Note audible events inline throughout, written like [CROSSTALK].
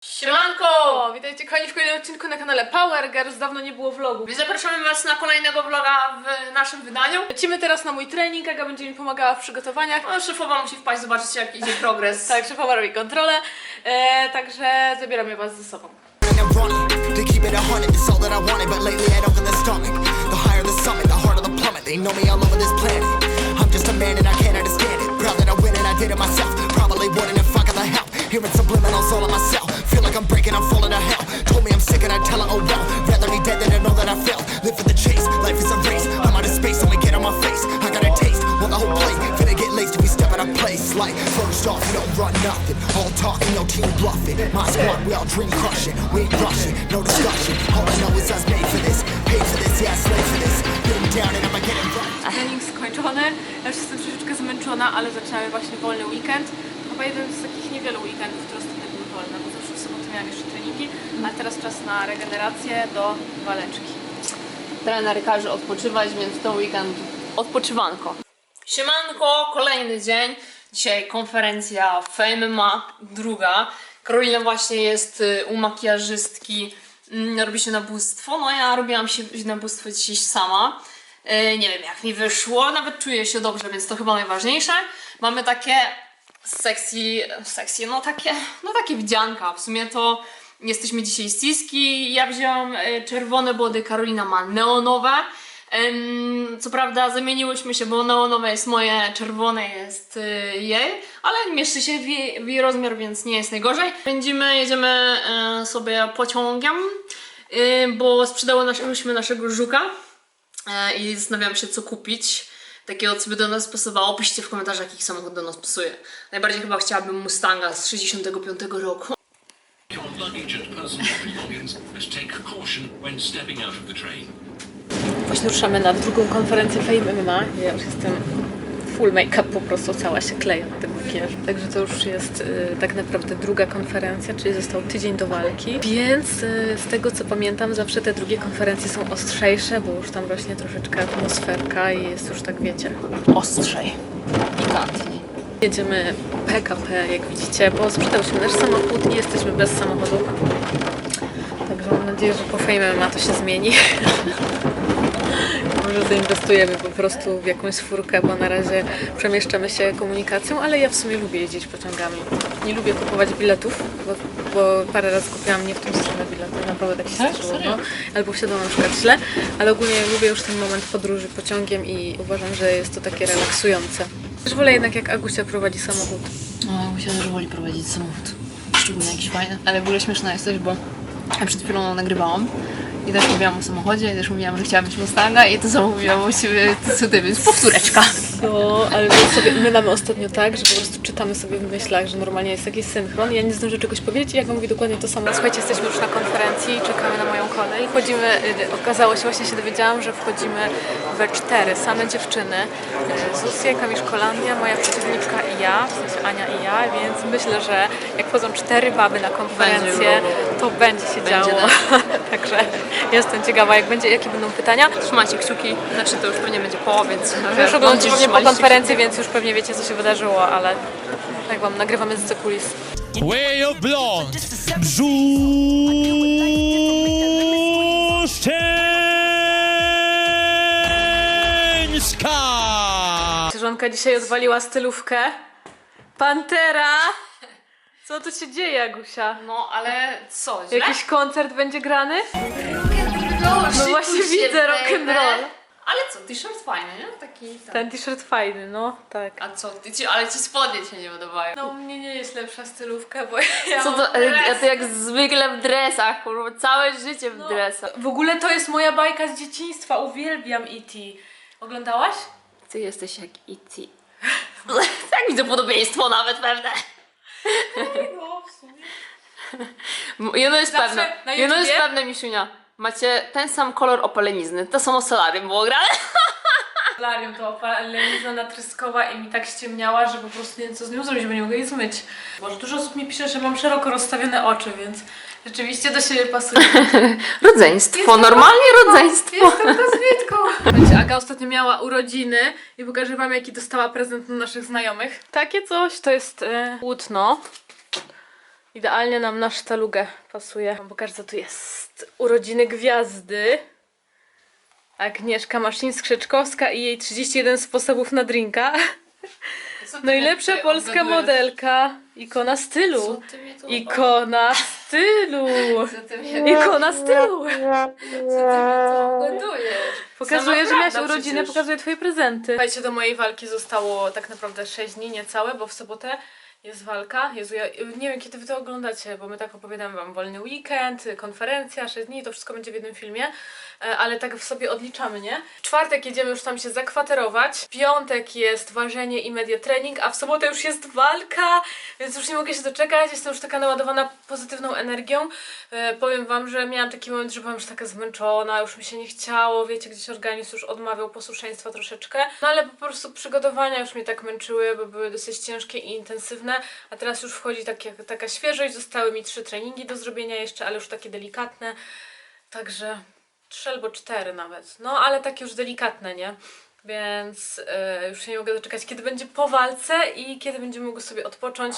Siemanko! Witajcie kochani w kolejnym odcinku na kanale Power Girls. Dawno nie było vlogu. Zapraszamy Was na kolejnego vloga w naszym wydaniu. Lecimy teraz na mój trening, Aga będzie mi pomagała w przygotowaniach. No, szefowa musi wpaść, zobaczyć jak idzie progres. [LAUGHS] Tak, szefowa robi kontrolę, e, także zabieramy was ze sobą. Hearing subliminals all on myself. Like I'm breaking, I'm falling to hell. Told me I'm sick and I tell her, oh well. Rather be dead than to know that I failed. Live for the chase, life is a race. I'm out of space, only get on my face. I got a taste, want the whole plate. Finna get laced if we step out of place. Like, first off, you don't run nothing. All talking, no team bluffing. My squad, we all dream crushing. We ain't rushing, no discussion. All I know is us made for this. Paid for this, yeah, slave for this. Been down and I'ma get it right. Trening skończony, już jestem troszeczkę zmęczona, ale zaczynamy właśnie wolny weekend. Chyba jeden z takich niewielu weekendów, które sobotę miałam jeszcze treningi, ale teraz czas na regenerację do waleczki. Trener każe odpoczywać, więc to weekend odpoczywanko. Siemanko, kolejny dzień. Dzisiaj konferencja Fame Ma, druga. Karolina właśnie jest y, u makijażystki, mm, robi się nabóstwo. No ja robiłam się nabóstwo dzisiaj sama. Y, Nie wiem jak mi wyszło, nawet czuję się dobrze, więc to chyba najważniejsze. Mamy takie sexy, sexy, no takie, no takie wdzianka. W sumie to jesteśmy dzisiaj Siski. Ja wzięłam y, czerwone body, Karolina ma neonowe. Co prawda zamieniłyśmy się, bo neonowe jest moje, czerwone jest y, jej, ale mieszczy się w jej, w jej rozmiar, więc nie jest najgorzej. Będziemy, jedziemy y, sobie pociągiem, bo sprzedało nasz, naszego żuka i zastanawiam się co kupić. Takiego, co by do nas pasowało. Piszcie w komentarzach, jaki samochód do nas pasuje. Najbardziej chyba chciałabym Mustanga z 65 roku. Właśnie ruszamy na drugą konferencję Fame MMA. Ja już jestem full make-up, po prostu cała się kleję od tego makijażu. Także to już jest y, tak naprawdę druga konferencja, czyli został tydzień do walki. Więc y, z tego co pamiętam, zawsze te drugie konferencje są ostrzejsze, bo już tam rośnie troszeczkę atmosferka i jest już tak, wiecie, Ostrzej. Pikantnie. Jedziemy PKP, jak widzicie, bo sprzedał się nasz samochód i jesteśmy bez samochodu. Także mam nadzieję, że po Fame MMA to się zmieni. [LAUGHS] Może zainwestujemy po prostu w jakąś furkę, bo na razie przemieszczamy się komunikacją, ale ja w sumie lubię jeździć pociągami. Nie lubię kupować biletów, bo, bo parę razy kupiłam nie w tą stronę bilety, naprawdę tak się Tak? zdarzyło. No. Albo wsiadłam na przykład źle, ale ogólnie lubię już ten moment podróży pociągiem i uważam, że jest to takie relaksujące. Też wolę jednak jak Agusia prowadzi samochód. No, myślę, że woli prowadzić samochód. Szczególnie jakiś fajny. Ale w ogóle śmieszna jest coś, bo ja przed chwilą nagrywałam i też mówiłam o samochodzie i też mówiłam, że chciałam mieć Mustanga i to samo mówiłam o siebie, co ty, więc powtóreczka. No, ale my, sobie, my mamy ostatnio tak, że po prostu czytamy sobie w myślach, że normalnie jest jakiś synchron. Ja nie zdążę czegoś powiedzieć i jak mówi dokładnie to samo. Słuchajcie, jesteśmy już na konferencji, czekamy na moją kolej. Wchodzimy, y, okazało się, właśnie się dowiedziałam, że wchodzimy we cztery, same dziewczyny. Y, Zuzia, Kamisz Kolandia, moja przeciwniczka i ja, w sensie Ania i ja, więc myślę, że jak wchodzą cztery baby na konferencję, Będzie to będzie się Będzie działo. [LAUGHS] Także [LAUGHS] jestem ciekawa, jak będzie, jakie będą pytania. Trzymajcie kciuki, znaczy to już pewnie będzie po, więc już oglądacie pewnie po konferencji, więc już pewnie wiecie, co się wydarzyło, ale tak wam nagrywamy z kulis. Way of Blonde Brzuszczeńska! Żonka dzisiaj odwaliła stylówkę. Pantera! Co tu się dzieje, Agusia? No, ale co, źle? Jakiś koncert będzie grany? No No właśnie widzę rock'n'roll. Ale co, t-shirt fajny, nie? Taki ten. Ten t-shirt fajny, no tak. A co, ty, ci, ale ci spodnie się nie podobają. No u mnie nie jest lepsza stylówka, bo ja Co mam to, dres. ja to jak zwykle w dresach, kurwa, całe życie w No. dresach. W ogóle to jest moja bajka z dzieciństwa, uwielbiam E.T. Oglądałaś? Ty jesteś jak E.T. tak widzę podobieństwo nawet pewne. No, w sumie. Jedno jest Zawsze pewne, jedno jest pewne, Misiunia. Macie ten sam kolor opalenizny. To samo solarium było grane. [LAUGHS] Solarium to opaleniza natryskowa i mi tak ściemniała, że po prostu nie wiem co z nią zrobić, bo nie mogę jej zmyć. Boże, dużo osób mi pisze, że mam szeroko rozstawione oczy, więc rzeczywiście do siebie pasuje. [LAUGHS] Rodzeństwo, Jestem normalnie rodzeństwo. Jestem kosmitką! [LAUGHS] Słuchajcie, Aga ostatnio miała urodziny i pokażę wam jaki dostała prezent od naszych znajomych. Takie coś, to jest e, płótno. Idealnie nam na sztalugę pasuje. Wam pokażę, co tu jest. Urodziny gwiazdy. Agnieszka Maszyńsk-Krzeczkowska i jej 31 sposobów na drinka. Najlepsza polska modelka. Ikona stylu. Ikona stylu. Ikona stylu. Pokazuje, że miałaś urodziny, pokazuje twoje prezenty. Słuchajcie, do mojej walki zostało tak naprawdę 6 dni, niecałe, bo w sobotę jest walka. Jezu, ja nie wiem kiedy wy to oglądacie, bo my tak opowiadamy wam wolny weekend, konferencja, 6 dni, to wszystko będzie w jednym filmie, e, ale tak w sobie odliczamy, nie? W czwartek jedziemy już tam się zakwaterować, w piątek jest ważenie i media trening, a w sobotę już jest walka, więc już nie mogę się doczekać, jestem już taka naładowana pozytywną energią. E, powiem wam, że miałam taki moment, że byłam już taka zmęczona, już mi się nie chciało, wiecie, gdzieś organizm już odmawiał posłuszeństwa troszeczkę, no ale po prostu przygotowania już mnie tak męczyły, bo były dosyć ciężkie i intensywne, a teraz już wchodzi takie, taka świeżość, zostały mi trzy treningi do zrobienia jeszcze, ale już takie delikatne, także trzy albo cztery nawet, no ale takie już delikatne, nie? Więc e, już się nie mogę doczekać, kiedy będzie po walce i kiedy będziemy mogły sobie odpocząć,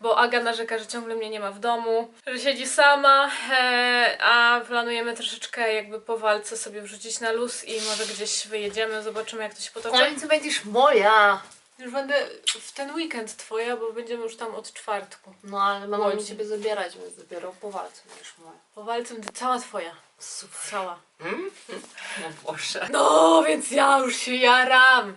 bo Aga narzeka, że ciągle mnie nie ma w domu, że siedzi sama, e, a planujemy troszeczkę jakby po walce sobie wrzucić na luz i może gdzieś wyjedziemy, zobaczymy jak to się potoczy. końcu będziesz moja. Już będę w ten weekend twoja, bo będziemy już tam od czwartku. No ale mama Bądź. mi ciebie zabierać, więc dopiero po walce będziesz moja. Po walce będzie cała twoja. Super. Cała. [LAUGHS] No Boże. No, więc ja już się jaram.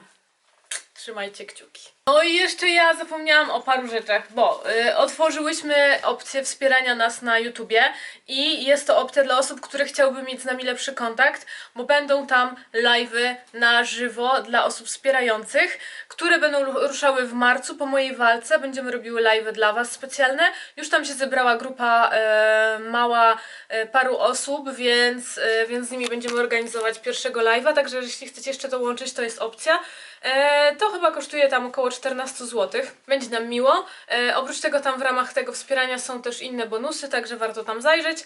Trzymajcie kciuki. No i jeszcze ja zapomniałam o paru rzeczach, bo y, otworzyłyśmy opcję wspierania nas na YouTubie i jest to opcja dla osób, które chciałyby mieć z nami lepszy kontakt, bo będą tam live'y na żywo dla osób wspierających, które będą ru- ruszały w marcu po mojej walce. Będziemy robiły live'y dla Was specjalne. Już tam się zebrała grupa e, mała e, paru osób, więc, e, więc z nimi będziemy organizować pierwszego live'a, także jeśli chcecie jeszcze dołączyć, to jest opcja. E, to chyba kosztuje tam około 14 zł. Będzie nam miło. E, oprócz tego tam w ramach tego wspierania są też inne bonusy, także warto tam zajrzeć.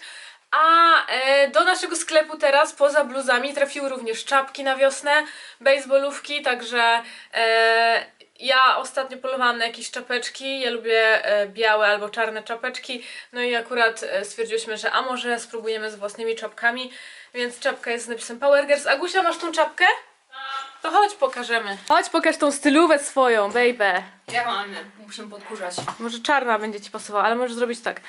A e, do naszego sklepu teraz poza bluzami trafiły również czapki na wiosnę, baseballówki, także e, ja ostatnio polowałam na jakieś czapeczki. Ja lubię e, białe albo czarne czapeczki. No i akurat e, stwierdziłyśmy, że a może spróbujemy z własnymi czapkami. Więc czapka jest z napisem Power Girls. Agusia, masz tą czapkę? To chodź pokażemy. Chodź pokaż tą stylówę swoją, baby. Ja mam, muszę podkurzać. Może czarna będzie ci pasowała, ale możesz zrobić tak.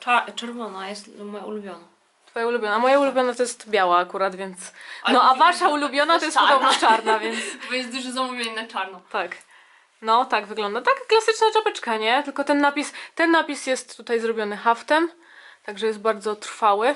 Cza- czerwona jest moja ulubiona. Twoja ulubiona. Moja ulubiona to jest biała akurat, więc... Ale No a mówimy, wasza ulubiona to jest czarna. podobno czarna, [LAUGHS] więc... Bo jest dużo zamówień na czarno. Tak. No, tak wygląda. Taka klasyczna czapeczka, nie? Tylko ten napis, ten napis jest tutaj zrobiony haftem, także jest bardzo trwały.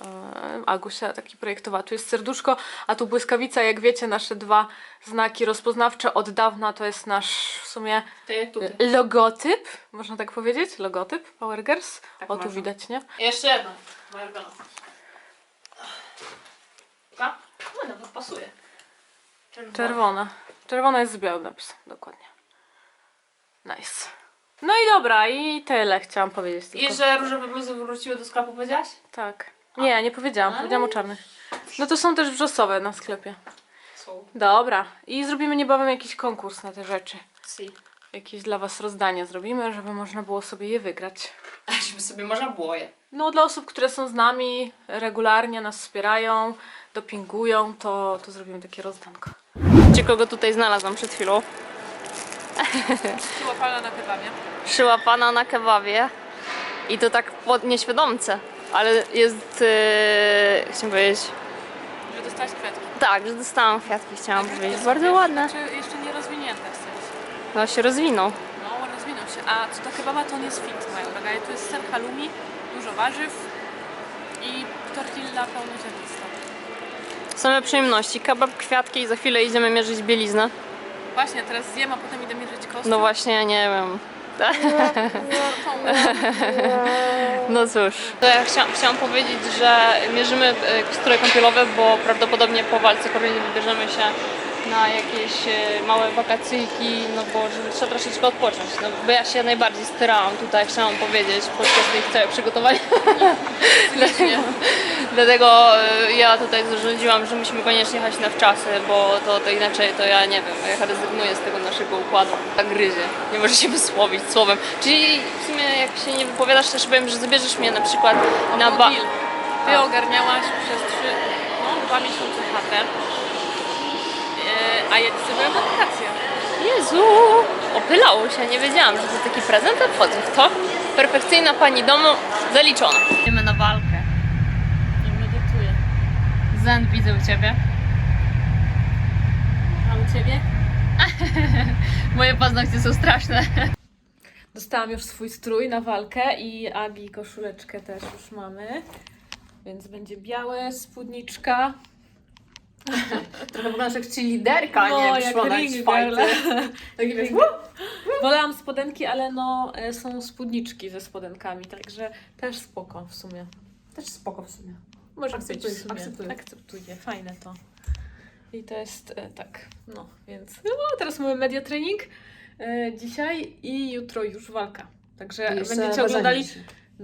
Eee, Agusia taki projektowała. Tu jest serduszko, a tu błyskawica. Jak wiecie, nasze dwa znaki rozpoznawcze od dawna to jest nasz w sumie Ty, logotyp, można tak powiedzieć? Logotyp Power Girls. Tak o, tu można. widać, nie? Jeszcze jedna. Moja ulubiona. Taka? No nawet pasuje. Czerwona. Czerwona. Czerwona jest z białym napisem, dokładnie. Nice. No i dobra, i tyle chciałam powiedzieć tylko. I że różowe bluzy wróciły do sklepu, powiedziałaś? Tak. Nie, nie powiedziałam, powiedziałam o czarnych. No to są też wrzosowe na sklepie. Są. Dobra. I zrobimy niebawem jakiś konkurs na te rzeczy. Si. Jakieś dla was rozdanie zrobimy, żeby można było sobie je wygrać. [LAUGHS] Żeby sobie można było je. No dla osób, które są z nami, regularnie nas wspierają, dopingują, to, to zrobimy takie rozdanko. Wiecie kogo tutaj znalazłam przed chwilą? Łapana na kebabie. Szyła pana na kebabie. I to tak pod nieświadomce. Ale jest... Yy, chciałam powiedzieć... Że dostałaś kwiatki. Tak, że dostałam kwiatki, chciałam powiedzieć. Bardzo ładne. Znaczy jeszcze nie rozwinięte w sensie. No się rozwinął. No, rozwinął się. A co do kebaba, to on jest fit, moja droga. Tu jest ser halloumi, dużo warzyw i tortilla pełnoziarnista. Same przyjemności. Kebab, kwiatki i za chwilę idziemy mierzyć bieliznę. Właśnie, teraz zjem, a potem idę mierzyć kostium. No właśnie, nie wiem. [LAUGHS] No cóż. Ja chciałam, chciałam powiedzieć, że mierzymy e, strój kąpielowy, bo prawdopodobnie po walce Korony wybierzemy się na jakieś e, małe wakacyjki, no bo żeby trzeba troszeczkę odpocząć. No bo ja się najbardziej starałam tutaj, chciałam powiedzieć, podczas tych całych przygotowań. dlatego, [LAUGHS] [LAUGHS] dlatego e, ja tutaj zarządziłam, że musimy koniecznie jechać na wczasy, bo to, to inaczej to ja nie wiem, ja rezygnuję z tego naszego układu. Tak gryzie, nie może się wysłowić słowem. Czyli w sumie jak się nie wypowiadasz, też powiem, że zabierzesz mnie na przykład na ba... Ty ogarniałaś przez trzy, no, dwa miesiące chatę, a ja na wakacje. Jezu, opylało się, nie wiedziałam, że to taki prezent wchodzę w to. Perfekcyjna pani domu zaliczona. Idziemy na walkę. Nie medytuję. Zen widzę u ciebie. A u Ciebie? [LAUGHS] Moje paznokcie są straszne. Dostałam już swój strój na walkę i Agi koszuleczkę też już mamy. Więc będzie białe, spódniczka. Trochę wyglądasz jak ci liderka, No, nie? jak ring girl. [LAUGHS] Taki wiesz, Wolałam spodenki, ale no e, są spódniczki ze spodenkami, także też spoko w sumie. też spoko w sumie. Może Akceptuję, być w sumie. akceptuję. Akceptuję, fajne to. I to jest e, tak, no więc no, teraz mamy media trening e, dzisiaj i jutro już walka. Także będziecie oglądali.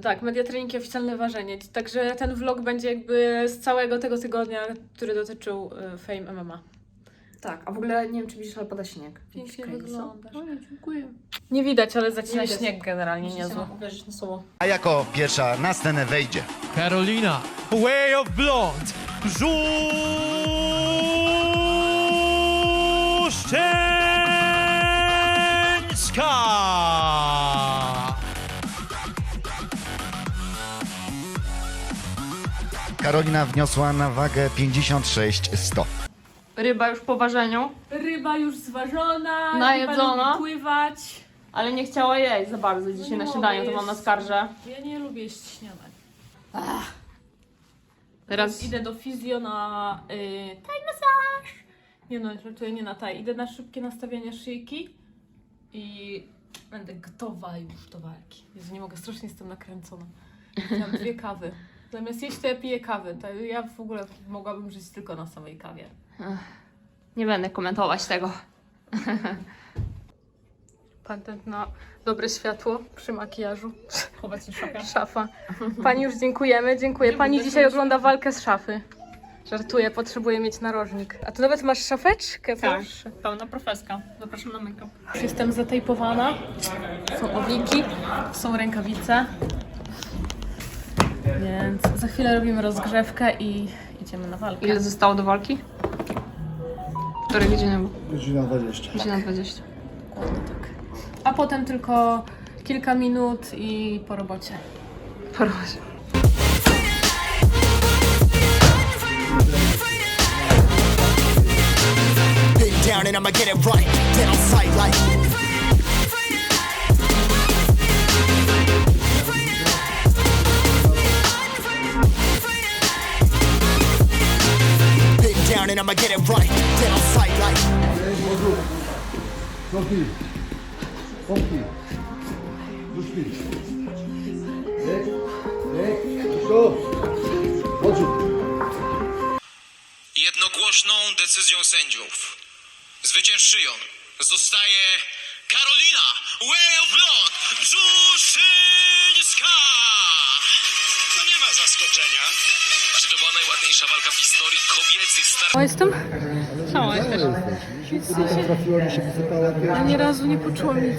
Tak, media trening i oficjalne ważenie. Także ten vlog będzie jakby z całego tego tygodnia, który dotyczył e, Fame MMA. Tak, a w ogóle nie wiem, czy widzisz, ale pada śnieg. Pięknie wyglądasz. Oj, dziękuję. Nie widać, ale zacina widać. śnieg generalnie niezły. uwierzyć na słowo. A jako pierwsza na scenę wejdzie Karolina, Way of Blonde. Żuszczeńska. Karolina wniosła na wagę 56-100. Ryba już po ważeniu, Ryba już zważona, Najedzona. ryba lubi pływać. ale nie chciała jeść za bardzo dzisiaj nie na mogę śniadaniu, to mam na skarże. Ja nie lubię jeść śniadań. Teraz Idę do fizjo na y, taj masaż. Nie no, żartuję, nie na taj. Idę na szybkie nastawienie szyjki i będę gotowa już do walki. Jezu, nie mogę, strasznie jestem nakręcona. Mam dwie kawy. Zamiast jeść, to ja piję kawę. To ja w ogóle mogłabym żyć tylko na samej kawie. nie będę komentować tego. Patent na dobre światło przy makijażu. Obecnie szafa. Szafa. Pani już dziękujemy, dziękuję. Pani dzisiaj ogląda walkę z szafy. Żartuję, potrzebuję mieć narożnik. A tu nawet masz szafeczkę, proszę. pełna profeska. Zapraszam na make-up. Już jestem zatejpowana. Są owiki, są rękawice. Więc za chwilę robimy rozgrzewkę i idziemy na walkę. Ile zostało do walki? Której godziny było? Godzina 20. Godzina 20. Dokładnie tak. A potem tylko kilka minut i po robocie. Proszę. Been down and I'ma get it right. Dead on sight like. Cofnij. Cofnij. Zuszpij. Lek. Jednogłośną decyzją sędziów zwyciężczyją zostaje Karolina Blood Żuszyńska! No nie ma zaskoczenia. Czy to była najładniejsza walka w historii kobiecych startów? O, jestem? Cała jesteś. Potem trafiła mi się wysypała Ani razu nie poczułam nic.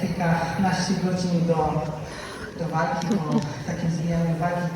kilkanaście godzin do, do walki, po takim zmianie wagi,